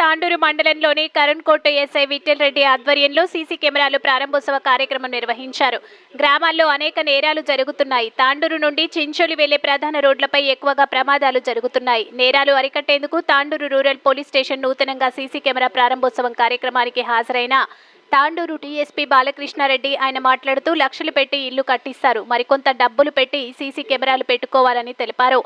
తాండూరు మండలంలోని కరుణ్కోట ఎస్ఐ విఠల్ రెడ్డి ఆధ్వర్యంలో సీసీ కెమెరాలు ప్రారంభోత్సవ కార్యక్రమం నిర్వహించారు. గ్రామాల్లో అనేక నేరాలు జరుగుతున్నాయి. తాండూరు నుండి చించోలి వెళ్ళే ప్రధాన రోడ్లపై ఎక్కువగా ప్రమాదాలు జరుగుతున్నాయి. నేరాలు అరికట్టేందుకు తాండూరు రూరల్ పోలీస్ స్టేషన్ నూతనంగా సీసీ కెమెరా ప్రారంభోత్సవం కార్యక్రమానికి హాజరైన తాండూరు టీఎస్పీ బాలకృష్ణారెడ్డి ఆయన మాట్లాడుతూ లక్షలు పెట్టి ఇల్లు కట్టిస్తారు. మరికొంత డబ్బులు పెట్టి సీసీ కెమెరాలు పెట్టుకోవాలని తెలిపారు.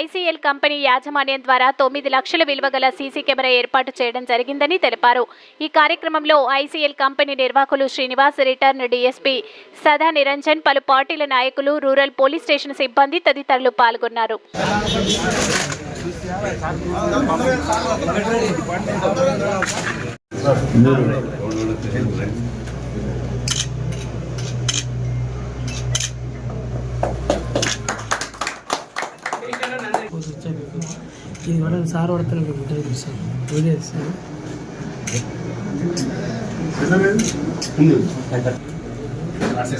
ఐసీఎల్ కంపెనీ యాజమాన్యం ద్వారా తొమ్మిది లక్షల విలువ గల సీసీ కెమెరా ఏర్పాటు చేయడం జరిగిందని తెలిపారు. ఈ కార్యక్రమంలో ఐసీఎల్ కంపెనీ నిర్వాహకులు శ్రీనివాస్ రిటర్న్ డీఎస్పీ సదా నిరంజన్ పలు పార్టీల నాయకులు రూరల్ పోలీస్ స్టేషన్ సిబ్బంది తదితరులు పాల్గొన్నారు. ఇది కూడా సార్ పడతాను ఉంటుంది చూస్తాను వదిలేస్తాను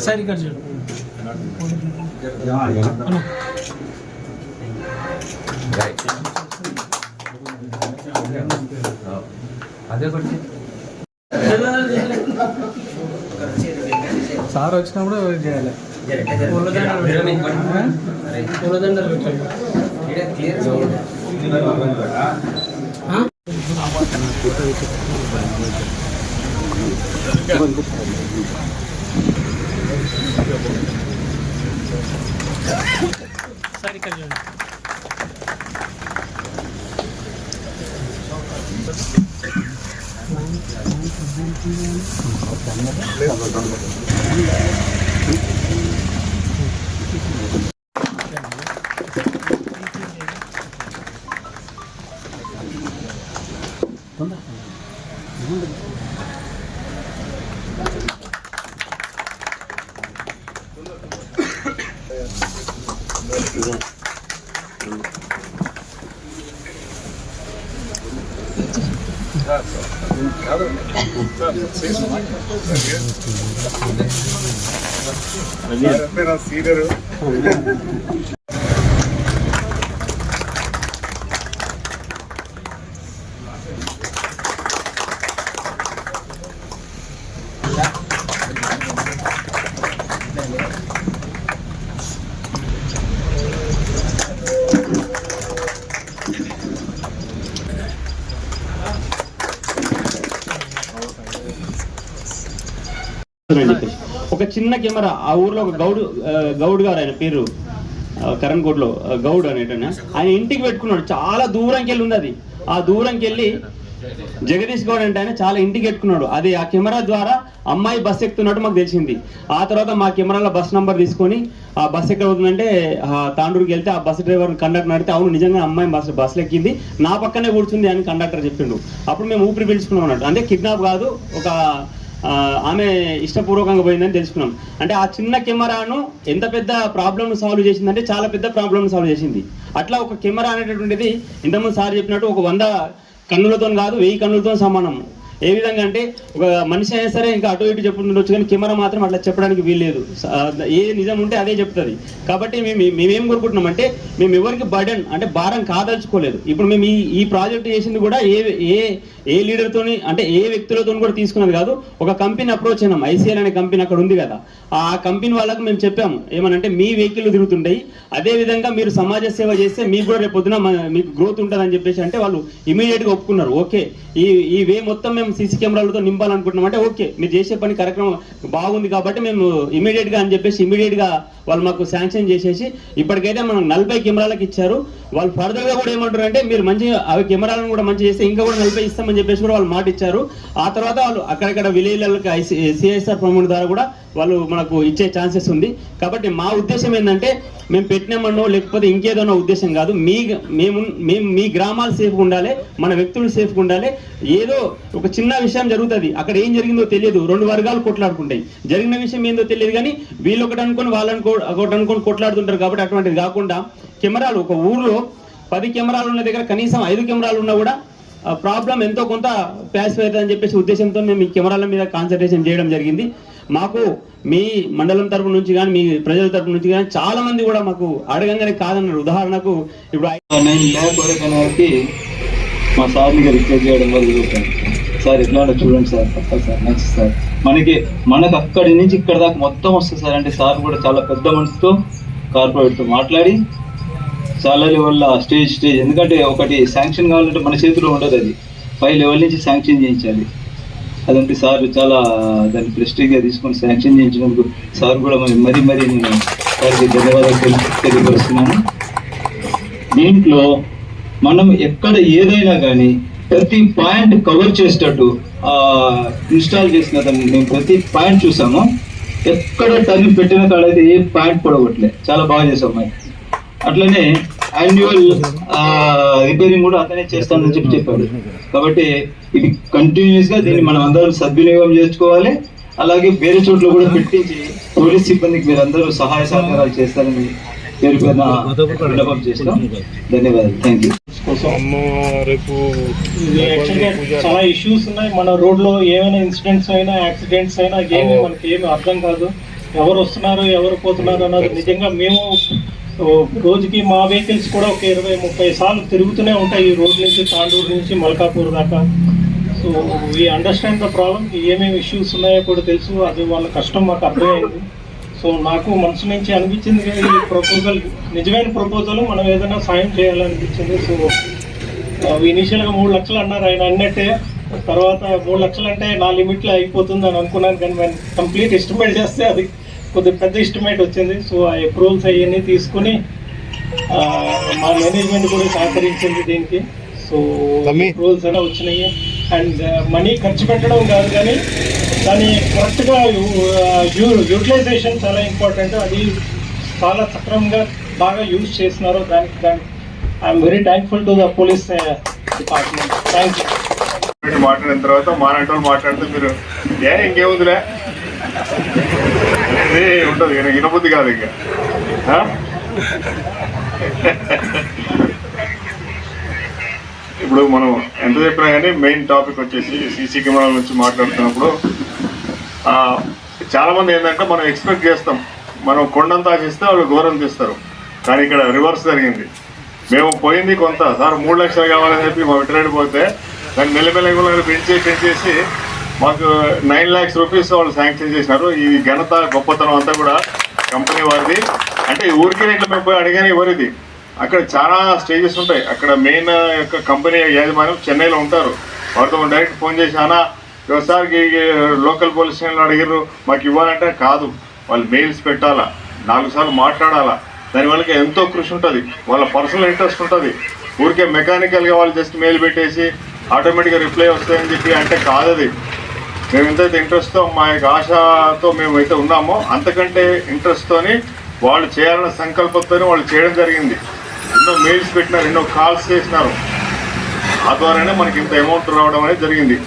సార్ ఇక్కడ చూడు అన్న. అదే కొట్టి సార్ వచ్చినప్పుడు చేయాలి? పూలదండలు సార్ ఇక్కడ చూడండి. సీనియర్ అని చెప్పేసి ఒక చిన్న కెమెరా ఆ ఊర్లో ఒక గౌడ్ గౌడ్ గారు ఆయన పేరు కరణ్ కోట్లో గౌడ్ అనేటైనా? ఆయన ఇంటికి పెట్టుకున్నాడు. చాలా దూరంకి వెళ్ళి ఉంది అది. ఆ దూరంకి వెళ్ళి జగదీష్ గౌడ్ అంటే ఆయన చాలా ఇంటికి పెట్టుకున్నాడు. అది ఆ కెమెరా ద్వారా అమ్మాయి బస్ ఎక్కుతున్నట్టు మాకు తెలిసింది. ఆ తర్వాత మా కెమెరాలో బస్ నంబర్ తీసుకొని ఆ బస్ ఎక్కడ అవుతుందంటే తాండూరుకి వెళ్తే ఆ బస్ డ్రైవర్ కండక్టర్ అడిగితే అవును నిజంగా అమ్మాయి బస్ బస్సులో ఎక్కింది. నా పక్కనే కూర్చుంది అని కండక్టర్ చెప్పిండు. అప్పుడు మేము ఊపిరి పీల్చుకున్నాం అన్నట్టు. అంటే కిడ్నాప్ కాదు ఒక ఆమె ఇష్టపూర్వకంగా పోయిందని తెలుసుకున్నాం. అంటే ఆ చిన్న కెమెరాను ఎంత పెద్ద ప్రాబ్లంను సాల్వ్ చేసిందంటే చాలా పెద్ద ప్రాబ్లమ్ను సాల్వ్ చేసింది. అట్లా ఒక కెమెరా అనేటటువంటిది ఇంతకుముందు సార్ చెప్పినట్టు ఒక వంద కన్నులతో కాదు వెయ్యి కన్నులతో సమానం. ఏ విధంగా అంటే ఒక మనిషి అయినా సరే ఇంకా అటు ఇటు చెప్పుకుంటుండొచ్చు కానీ కెమెరా మాత్రం అట్లా చెప్పడానికి వీల్లేదు ఏ నిజం ఉంటే అదే చెప్తుంది. కాబట్టి మేము మేమేం కోరుకుంటున్నాం అంటే మేము ఎవరికి బర్డెన్ అంటే భారం కాదలుచుకోలేదు. ఇప్పుడు మేము ఈ ఈ ప్రాజెక్ట్ చేసింది కూడా ఏ ఏ ఏ లీడర్తోని అంటే ఏ వ్యక్తులతో కూడా తీసుకున్నది కాదు. ఒక కంపెనీ అప్రోచ్ అయినాం. ఐసీఎల్ అనే కంపెనీ అక్కడ ఉంది కదా. ఆ కంపెనీ వాళ్ళకు మేము చెప్పాము. ఏమనంటే మీ వెహికల్ తిరుగుతుంటాయి. అదే విధంగా మీరు సమాజ సేవ చేస్తే మీకు కూడా రేపు పొద్దున మీకు గ్రోత్ ఉంటుందని చెప్పేసి అంటే వాళ్ళు ఇమీడియట్గా ఒప్పుకున్నారు. ఓకే. ఈ ఈ వే మొత్తం మేము సీసీ కెమెరాలతో నింపాలనుకుంటున్నాం. అంటే ఓకే మీరు చేసే పని కార్యక్రమం బాగుంది కాబట్టి మేము ఇమీడియట్గా అని చెప్పేసి ఇమీడియట్గా వాళ్ళు మాకు శాంక్షన్ చేసేసి ఇప్పటికైతే మనం నలభై కెమెరాలకు ఇచ్చారు. వాళ్ళు ఫర్దర్గా కూడా ఏమంటారు అంటే మీరు మంచిగా అవి కెమెరాలను కూడా మంచి చేస్తే ఇంకా కూడా నలభై ఇస్తామని చెప్పేసి కూడా వాళ్ళు మాట ఇచ్చారు. ఆ తర్వాత వాళ్ళు అక్కడక్కడ విలేజ్లకి సిఐఎస్ఆర్ ప్రమోట్ ద్వారా కూడా వాళ్ళు మనకు ఇచ్చే ఛాన్సెస్ ఉంది. కాబట్టి మా ఉద్దేశం ఏంటంటే మేము పెట్టినామన్నో లేకపోతే ఇంకేదోనో ఉద్దేశం కాదు. మీ మేము మేము మీ గ్రామాలు సేఫ్గా ఉండాలి మన వ్యక్తులు సేఫ్గా ఉండాలి. ఏదో ఒక చిన్న విషయం జరుగుతుంది. అక్కడ ఏం జరిగిందో తెలియదు. రెండు వర్గాలు కొట్లాడుకుంటాయి. జరిగిన విషయం ఏందో తెలియదు కానీ వీళ్ళు ఒకటి అనుకొని వాళ్ళు ఒకటి అనుకొని కొట్లాడుతుంటారు కాబట్టి అటువంటిది కాకుండా కెమెరాలు ఒక ఊర్లో పది కెమెరాలు ఉన్న దగ్గర కనీసం ఐదు కెమెరాలు ఉన్నా కూడా ప్రాబ్లం ఎంతో కొంత ప్యాసిఫ్ అవుతుందని అని చెప్పేసి ఉద్దేశంతో మేము ఈ కెమెరాల మీద కాన్సన్ట్రేషన్ చేయడం జరిగింది. మాకు మీ మండలం తరపు నుంచి కానీ మీ ప్రజల తరపు నుంచి కానీ చాలా మంది కూడా మాకు అడగంగానే కాదన్నారు. ఉదాహరణకు ఇప్పుడు నేను మా మా సార్ని రిక్వెస్ట్ చేయడం వల్ల జరుగుతుంది. సార్ ఎట్లా చూడండి సార్ తప్ప సార్ నెక్స్ట్ సార్. మనకి మనకు అక్కడి నుంచి ఇక్కడ దాకా మొత్తం వస్తుంది సార్. అంటే సార్ కూడా చాలా పెద్ద మనసుతో కార్పొరేట్తో మాట్లాడి చాలా లెవెల్లో స్టేజ్ స్టేజ్. ఎందుకంటే ఒకటి శాంక్షన్ కావాలంటే మన చేతిలో ఉండదు అది. పై లెవెల్ నుంచి శాంక్షన్ చేయించాలి. అదంతా సార్ చాలా దాన్ని ప్రెస్టీజ్గా తీసుకొని శాంక్షన్ చేయించినందుకు సార్ కూడా మరీ మరీ నేను వారికి ధన్యవాదాలు తెలియపరుస్తున్నాను. దీంట్లో మనం ఎక్కడ ఏదైనా కానీ ప్రతి పాయింట్ కవర్ చేసేటట్టు ఇన్స్టాల్ చేసిన మేము ప్రతి పాయింట్ చూసాము. ఎక్కడ టర్న్ పెట్టిన కాడైతే ఏ పాయింట్ పొడగొట్టలే చాలా బాగా చేసాం మరి. అట్లనే యాన్యువల్ రిపేరింగ్ కూడా అతనే చేస్తానని చెప్పి చెప్పాడు. కాబట్టి ఇది కంటిన్యూస్గా దీన్ని మనం అందరం సద్వినియోగం చేసుకోవాలి. అలాగే వేరే చోట్ల కూడా పెట్టించి పోలీస్ సిబ్బందికి మీరందరూ సహాయ సహకారాలు చేస్తారని పేరు పేరున విన్నపం చేస్తాం. ధన్యవాదాలు. థ్యాంక్ యూ చాలా ఇష్యూస్ ఉన్నాయి. మన రోడ్లో ఏమైనా ఇన్సిడెంట్స్ అయినా యాక్సిడెంట్స్ అయినా ఏమి మనకి ఏమి అర్థం కాదు. ఎవరు వస్తున్నారు ఎవరు పోతున్నారు అన్నది నిజంగా మేము రోజుకి మా వెహికల్స్ కూడా ఒక ఇరవై ముప్పై సార్లు తిరుగుతూనే ఉంటాయి ఈ రోడ్ నుంచి తాండూరు నుంచి మల్కాపూర్ దాకా. So we understand the problem ఏమేమి ఇష్యూస్ ఉన్నాయో కూడా తెలుసు. అది వాళ్ళ కష్టం మాకు అర్థమైంది. సో నాకు మనసు నుంచి అనిపించింది ఈ ప్రపోజల్ నిజమైన ప్రపోజల్ మనం ఏదైనా సాయం చేయాలనిపించింది. సో ఇనీషియల్గా మూడు లక్షలు అన్నారు. ఆయన అన్నట్టే తర్వాత మూడు లక్షలు అంటే నా లిమిట్లో అయిపోతుంది అని అనుకున్నాను. కానీ కంప్లీట్ ఎస్టిమేట్ చేస్తే అది కొద్దిగా పెద్ద ఎస్టిమేట్ వచ్చింది. సో ఆ అప్రూవల్స్ అవన్నీ తీసుకుని మా మేనేజ్మెంట్ కూడా సహకరించింది దీనికి. సో అప్రూవల్స్ అలా వచ్చినాయి. అండ్ మనీ ఖర్చు పెట్టడం కాదు కానీ దాన్ని కరెక్ట్గా యూటిలైజేషన్ చాలా ఇంపార్టెంట్ అది చాలా సక్రమంగా బాగా యూజ్ చేస్తున్నారు. దానికి దానికి I'm very thankful to the police department thank you మాట్లాడిన తర్వాత మానంటోళ్ళు మాట్లాడితే మీరు ఏ ఇంకేముందిలే? అదే ఉంటుంది ఇక ఇనబుద్ధి కాదు ఇక. ఇప్పుడు మనం ఎంత చెప్పినా కానీ మెయిన్ టాపిక్ వచ్చేసి సీసీ కెమెరాల నుంచి మాట్లాడుతున్నప్పుడు చాలామంది చాలా మంది ఏంటంటే మనం ఎక్స్పెక్ట్ చేస్తాం. మనం కొండంత ఆశిస్తే వాళ్ళు ఘోరం తీస్తారు కానీ ఇక్కడ రివర్స్ జరిగింది. మేము పోయింది కొంత. సార్ మూడు లక్షలు కావాలని చెప్పి మా వెటరేడ్ పోతే దాన్ని మెల్లమెల్లగా పెంచి పెంచేసి మాకు నైన్ ల్యాక్స్ రూపీస్ వాళ్ళు శాంక్షన్ చేసినారు. ఈ ఘనత గొప్పతనం అంతా కూడా కంపెనీ వారిది. అంటే ఊరికే ఇట్లా మేము పోయి అడిగానే ఎవరిది? అక్కడ చాలా స్టేజెస్ ఉంటాయి. అక్కడ మెయిన్ యొక్క కంపెనీ యాజమాన్యం చెన్నైలో ఉంటారు. వారితో డైరెక్ట్ ఫోన్ చేసి అన్నా ఒకసారి లోకల్ పోలీస్ స్టేషన్లో అడిగారు మాకు ఇవ్వాలంటే కాదు. వాళ్ళు మెయిల్స్ పెట్టాలా? నాలుగు సార్లు మాట్లాడాలా? దానివల్ల ఎంతో కృషి ఉంటుంది. వాళ్ళ పర్సనల్ ఇంట్రెస్ట్ ఉంటుంది. ఊరికే మెకానికల్గా వాళ్ళు జస్ట్ మెయిల్ పెట్టేసి ఆటోమేటిక్గా రిప్లై వస్తాయని చెప్పి అంటే కాదు అది మేము ఎంతైతే ఇంట్రెస్ట్తో మా యొక్క ఆశతో మేము అయితే ఉన్నామో అంతకంటే ఇంట్రెస్ట్తోని వాళ్ళు చేయాలన్న సంకల్పంతోనే వాళ్ళు చేయడం జరిగింది. ఎన్నో మెయిల్స్ పెట్టినారు ఎన్నో కాల్స్ చేసినారు. ఆ ద్వారానే మనకి ఇంత అమౌంట్ రావడం అనేది జరిగింది.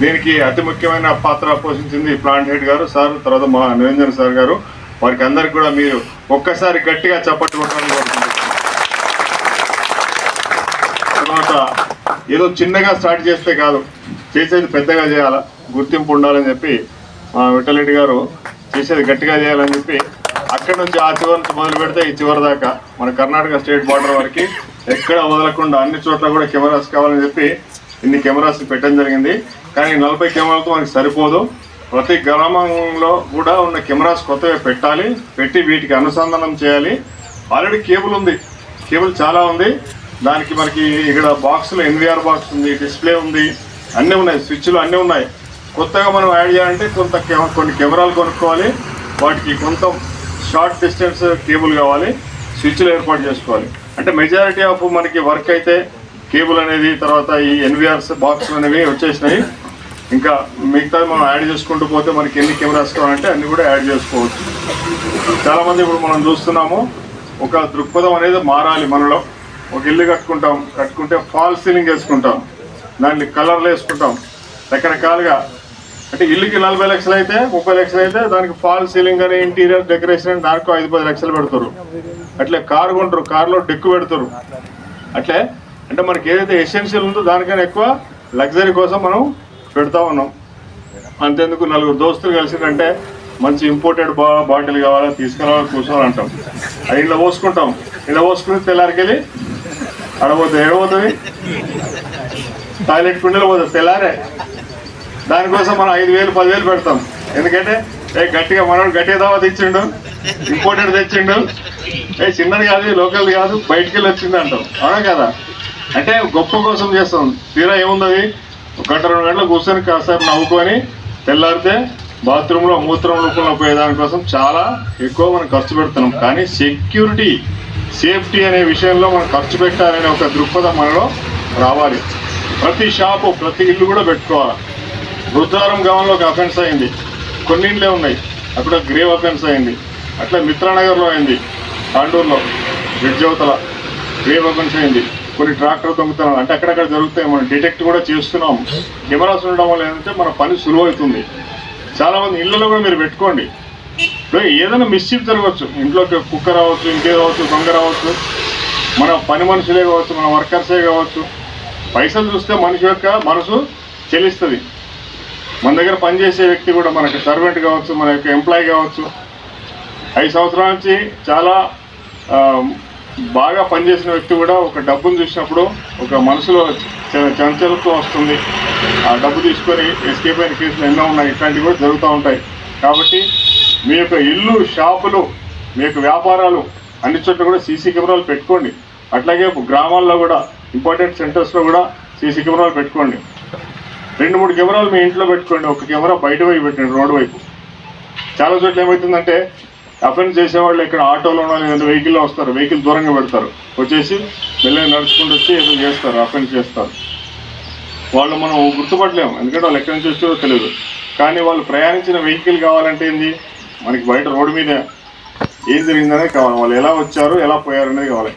దీనికి అతి ముఖ్యమైన పాత్ర పోషించింది ప్లాంట్ హెడ్ గారు సార్ తర్వాత మా నిరంజన్ సార్ గారు. వారికి అందరికి కూడా మీరు ఒక్కసారి గట్టిగా చప్పట్లు కొట్టాలని కోరుకుంటున్నాను. తర్వాత ఏదో చిన్నగా స్టార్ట్ చేస్తే కాదు చేసేది పెద్దగా చేయాలా? గుర్తింపు ఉండాలని చెప్పి మా విఠలరెడ్డి గారు చేసేది గట్టిగా చేయాలని చెప్పి అక్కడి నుంచి ఆ చివరి నుంచి మొదలు పెడితే ఈ చివరి దాకా మన కర్ణాటక స్టేట్ బార్డర్ వరకు ఎక్కడ వదలకుండా అన్ని చోట్ల కూడా కెమెరాస్ కావాలని చెప్పి ఇన్ని కెమెరాస్ పెట్టడం జరిగింది. కానీ నలభై కెమెరాలతో మనకి సరిపోదు. ప్రతి గ్రామంలో కూడా ఉన్న కెమెరాస్ కొత్తగా పెట్టాలి. పెట్టి వీటికి అనుసంధానం చేయాలి. ఆల్రెడీ కేబుల్ ఉంది. కేబుల్ చాలా ఉంది. దానికి మనకి ఇక్కడ బాక్స్లో ఎన్విఆర్ బాక్స్ ఉంది డిస్ప్లే ఉంది. అన్నీ ఉన్నాయి. స్విచ్లు అన్నీ ఉన్నాయి. కొత్తగా మనం యాడ్ చేయాలంటే కొంత కొన్ని కెమెరాలు కొనుక్కోవాలి. వాటికి కొంత షార్ట్ డిస్టెన్స్ కేబుల్ కావాలి. స్విచ్లు ఏర్పాటు చేసుకోవాలి. అంటే మెజారిటీ ఆఫ్ మనకి వర్క్ అయితే కేబుల్ అనేది తర్వాత ఈ ఎన్విఆర్స్ బాక్స్ అనేవి వచ్చేసినాయి. ఇంకా మిగతా మనం యాడ్ చేసుకుంటూ పోతే మనకి ఎన్ని కెమెరాస్ కావాలంటే అన్ని కూడా యాడ్ చేసుకోవచ్చు. చాలామంది ఇప్పుడు మనం చూస్తున్నాము ఒక దృక్పథం అనేది మారాలి మనలో. ఒక ఇల్లు కట్టుకుంటాం కట్టుకుంటే ఫాల్ సీలింగ్ వేసుకుంటాం దాన్ని కలర్లు వేసుకుంటాం. రకరకాలుగా అంటే ఇల్లుకి నలభై లక్షలు అయితే ముప్పై లక్షలు అయితే దానికి ఫాల్ సీలింగ్ అని ఇంటీరియర్ డెకరేషన్ అని దానికో ఐదు పది లక్షలు పెడతారు. అట్లే కారు కొంటారు కారులో డెక్కు పెడతారు. అట్లే అంటే మనకి ఏదైతే ఎసెన్షియల్ ఉందో దానికన్నా ఎక్కువ లగ్జరీ కోసం మనం పెడతా ఉన్నాం. అంతేందుకు నలుగురు దోస్తులు కలిసిందంటే మంచి ఇంపోర్టెడ్ బా బాటిల్ కావాలా తీసుకురావాలి కూర్చోవాలి అంటాం. అది ఇలా పోసుకుంటాం. ఇలా పోసుకుని తెల్లారికెళ్ళి అడబోతుంది ఏడబోతుంది? టాయిలెట్ కుండలు పోతుంది తెల్లారే. దానికోసం మనం ఐదు వేలు పదివేలు పెడతాం. ఎందుకంటే ఏ గట్టిగా మనోడు గట్టిగా దావా తెచ్చిండు ఇంపోర్టెడ్ తెచ్చిండు. ఏ చిన్నది కాదు లోకల్ కాదు బయటికి వెళ్ళి వచ్చింది అంటాం అవునా కదా? అంటే గొప్ప కోసం చేస్తాం. తీరా ఏముంది ఒక గంట రెండు గంటలు కూర్చొని కాసేపు నవ్వుకొని తెల్లారితే బాత్రూంలో మూత్రం రూపంలో పోయేదానికోసం చాలా ఎక్కువ మనం ఖర్చు పెడుతున్నాం. కానీ సెక్యూరిటీ సేఫ్టీ అనే విషయంలో మనం ఖర్చు పెట్టాలనే ఒక దృక్పథం మనలో రావాలి. ప్రతి షాపు ప్రతి ఇల్లు కూడా పెట్టుకోవాలి. రుద్రారం గ్రామంలో ఒక అఫెన్స్ అయింది. కొన్ని ఉన్నాయి. అక్కడ గ్రేవ్ అఫెన్స్ అయింది. అట్లా మిత్రానగర్లో అయింది. తాండూరులో బ్రిడ్జ్ అవతల గ్రేవ్ అఫెన్స్ అయింది. కొన్ని ట్రాక్టర్ దొంగతనాలు. అంటే అక్కడక్కడ జరుగుతాయి. మనం డిటెక్ట్ కూడా చేస్తున్నాం. కెమెరాస్ ఉండడం వల్ల ఏంటంటే మన పని సులువు అవుతుంది చాలా ఇళ్ళలో కూడా మీరు పెట్టుకోండి. ఇప్పుడు ఏదైనా మిస్చీఫ్ జరగవచ్చు. ఇంట్లో కుక్క రావచ్చు ఇంకే రావచ్చు దొంగ రావచ్చు. మన పని మనుషులే కావచ్చు మన వర్కర్సే కావచ్చు. పైసలు చూస్తే మనిషి యొక్క మనసు చెల్లిస్తుంది. మన దగ్గర పనిచేసే వ్యక్తి కూడా మనకి సర్వెంట్ కావచ్చు మన యొక్క ఎంప్లాయీ కావచ్చు. ఐదు సంవత్సరాల నుంచి చాలా బాగా పనిచేసిన వ్యక్తి కూడా ఒక డబ్బును చూసినప్పుడు ఒక మనసులో చ- చంచలత్వం వస్తుంది. ఆ డబ్బు తీసుకొని ఎస్కేప్ అయిన కేసులు ఎన్నో ఉన్నాయి. ఇట్లాంటివి కూడా జరుగుతూ ఉంటాయి. కాబట్టి మీ యొక్క ఇల్లు షాపులు మీ యొక్క వ్యాపారాలు అన్ని చోట్ల కూడా సీసీ కెమెరాలు పెట్టుకోండి. అట్లాగే గ్రామాల్లో కూడా ఇంపార్టెంట్ సెంటర్స్లో కూడా సీసీ కెమెరాలు పెట్టుకోండి. రెండు మూడు కెమెరాలు మీ ఇంట్లో పెట్టుకోండి. ఒక కెమెరా బయట వైపు పెట్టండి రోడ్డు వైపు. చాలా చోట్ల ఏమవుతుందంటే అఫెన్స్ చేసేవాళ్ళు ఇక్కడ ఆటోలోనో లేదంటే వెహికల్లో వస్తారు వెహికల్ దూరంగా పెడతారు. వచ్చేసి మెల్లగా నడుచుకుంటూ వచ్చి ఏదో చేస్తారు అఫెన్స్ చేస్తారు. వాళ్ళు మనం గుర్తుపట్టలేము ఎందుకంటే వాళ్ళు ఎక్కడి నుంచి వచ్చారో తెలియదు. కానీ వాళ్ళు ప్రయాణించిన వెహికల్ కావాలంటే ఏంది? మనకి బయట రోడ్డు మీద. ఏం జరిగిందనే కావాలి. వాళ్ళు ఎలా వచ్చారు ఎలా పోయారు అనేది కావాలి.